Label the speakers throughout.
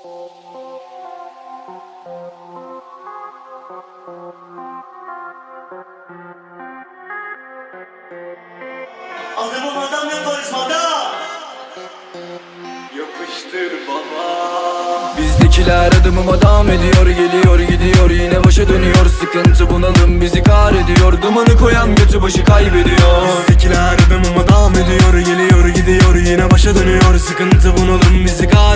Speaker 1: Adımım adam yaparız madam.
Speaker 2: Yapıştır baba.
Speaker 3: Bizdekiler adımıma devam ediyor Geliyor gidiyor. Yine başa dönüyor Sıkıntı bunalım bizi kahrediyor Dumanı koyan götü başı kaybediyor.
Speaker 2: Bizdekiler adımıma devam ediyor Geliyor gidiyor. Yine başa dönüyor Sıkıntı bunalım bizi kahrediyor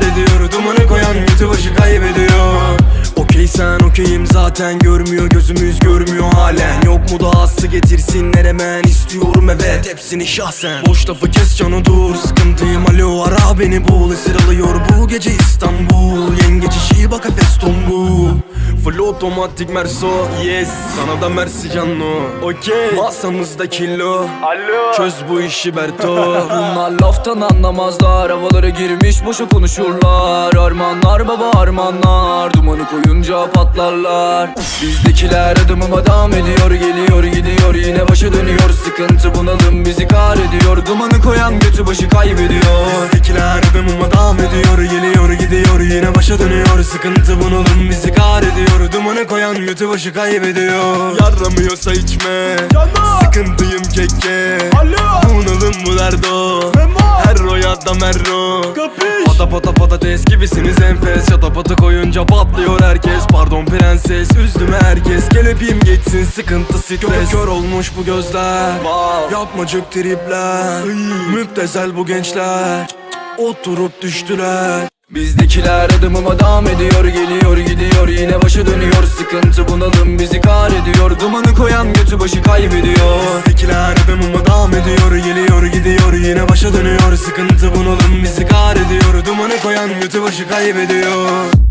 Speaker 2: okeyim zaten görmüyor Gözümüz görmüyor halen. Yok mu dahası getirsinler hemen? İstiyorum evet hepsini şahsen. Boş lafı kes canı dur sıkıntıyım. Alo ara beni bul. Esir alıyor bu gece İstanbul. Yengeç işi bak Efes tombul Full otomatik merso yes. Sana da mersi canlı Okey. Masamızda kilo Alo. Çöz bu işi Berto.
Speaker 3: Bunlar laftan anlamazlar Havalara girmiş boşa konuşurlar. Armanlar baba armanlar Dumanı koyunca patlarlar. Bizdekiler adımıma devam ediyor Geliyor gidiyor yine başa dönüyor. Sıkıntı bunalım bizi kahrediyor Dumanı koyan götü başı kaybediyor.
Speaker 2: Bizdekiler adımıma devam ediyor Geliyor gidiyor yine başa dönüyor. Sıkıntı bunalım bizi Dumanı koyan götü başı kaybediyor. Yaramıyorsa içme. Sıkıntıyım keke Bunalım bu derdo Herro ya da merro. Pata pata patates gibisiniz enfes. Çata pata koyunca patlıyor herkes. Pardon prenses üzdüm herkes. Gel öpeyim geçsin sıkıntı stres. Kör kör olmuş bu gözler. Yapmacık tripler. Müptezel bu gençler. Oturup düştüler
Speaker 3: Bizdekiler adımıma devam ediyor Geliyor gidiyor. Yine başa dönüyor Sıkıntı bunalım bizi kahrediyor Dumanı koyan götü başı kaybediyor.
Speaker 2: Bizdekiler adımıma devam ediyor Geliyor gidiyor. Yine başa dönüyor Sıkıntı bunalım bizi kahrediyor Dumanı koyan götü başı kaybediyor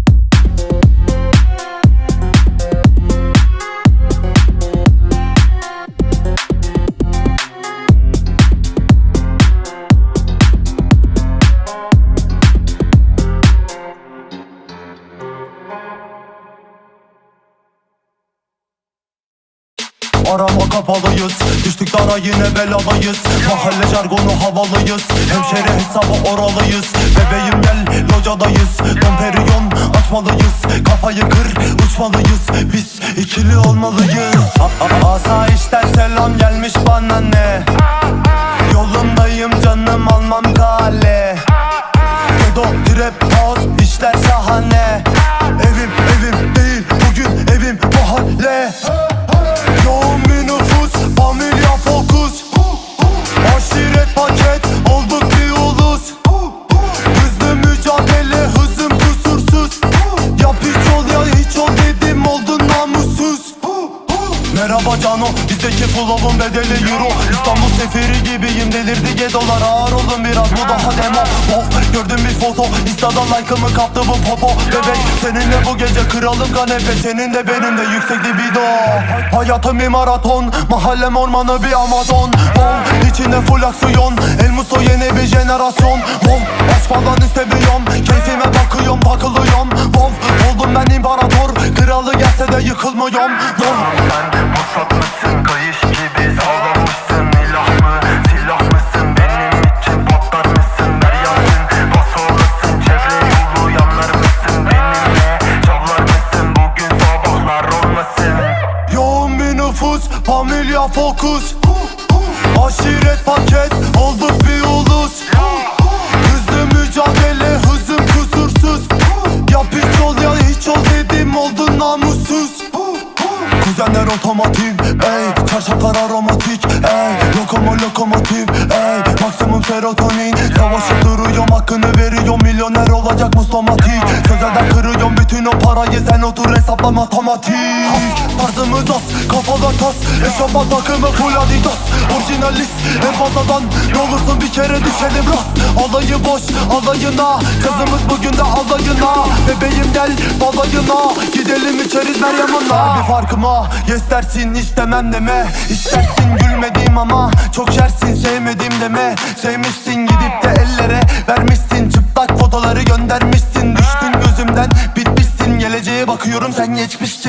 Speaker 4: Arama kapalıyız. Düştük dara yine belalıyız Mahalle jargonu havalıyız. Hemşeri hesabı oralıyız. Bebeğim gel locadayız. Domperiyon açmalıyız. Kafayı kır uçmalıyız. Biz ikili olmalıyız. A- Asayişten selam gelmiş bana ne? Yolundayım canım almam kale. Gedo trap Bizdeki flow'un bedeli euro. İstanbul seferi gibiyim delirdi gedolar. Ağır olun biraz bu daha demo. Oh gördüm bir foto. İnstadan like'ımı kaptı bu popo. Bebek seninle bu gece kralım kanepe. Senin de benim de yüksek libido. Hayatım bir maraton mahallem ormanı bir amazon. Oh içinde full aksiyon. El Musto yeni bir jenerasyon. Oh aşk falan istemiyorum. Keyfime bakıyorum takılıyorum Oh oldum ben imparator. Kralı gelse de yıkılmıyorum. Oh fokus Aşiret paket, olduk bir ulus. Hızlı mücadele, hızım kusursuz. Yap hiç ol ya hiç ol dedim oldun namussuz. Kuzenler otomatik, ey Çarşaflar aromatik, ey Lokomo lokomotif, ey Maksimum serotonin. Savaşıp duruyorum hakkını veriyorum Milyoner olacak mustomatik Sözelden kırıyorum bütün o parayı Sen otur hesapla matematik Tarzımız az, kafalar tas Eşofman takımı full adidas. Orijinalist en fazladan Ne bir kere düşelim rast Alayı boş alayına. Kızımız bugün de alayına. Bebeğim gel balayına. Gidelim içeriz Meryem'inle Bir farkıma yes dersin istemem deme. İstersin gülmediğim ama Çok şersin sevmedim deme. Sevmişsin gidip de ellere Vermişsin. Çıplak fotoları göndermişsin. Düştün gözümden bitmişsin. Geleceğe bakıyorum sen geçmişsin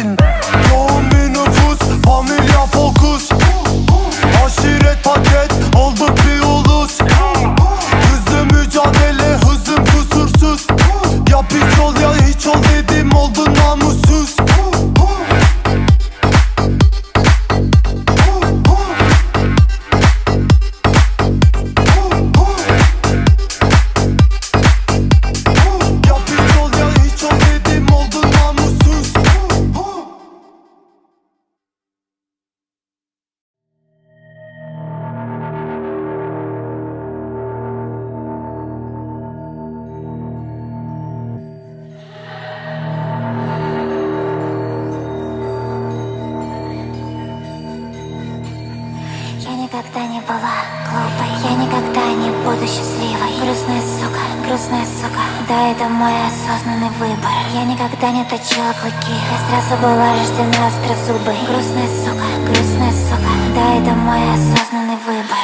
Speaker 5: Грустная сука, грустная сука. Да, это мой осознанный выбор. Я никогда не точила клыки Я сразу была рождена острозубой Грустная сука, грустная сука. Да, это мой осознанный выбор.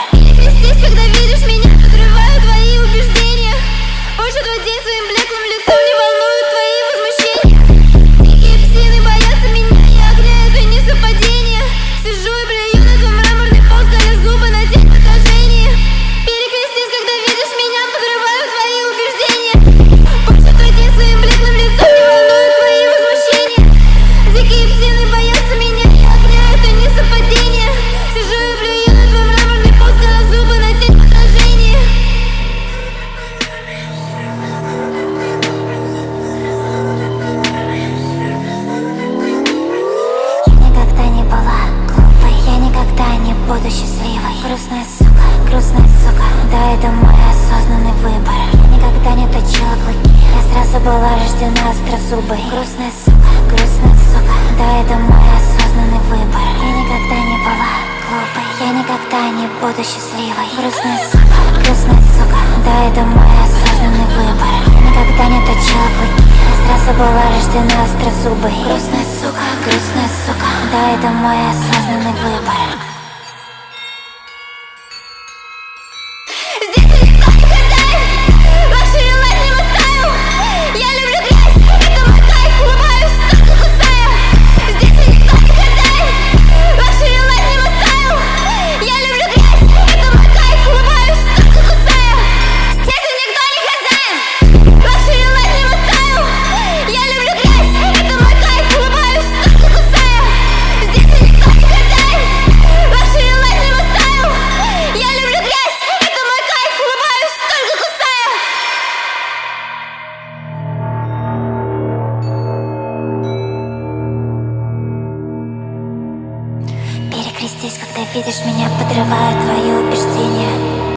Speaker 5: все нас трасубой Грустная сука, грустная сука. Да, это мой осознанный выбор. Я никогда не была глупой. Я никогда не буду счастливой. Грустная сука, грустная сука. Да, это мой осознанный выбор. Я никогда не точила клыки Я сразу была рождена острозубой Грустная сука, грустная сука. Да, это мой осознанный выбор. видишь меня, подрывая твою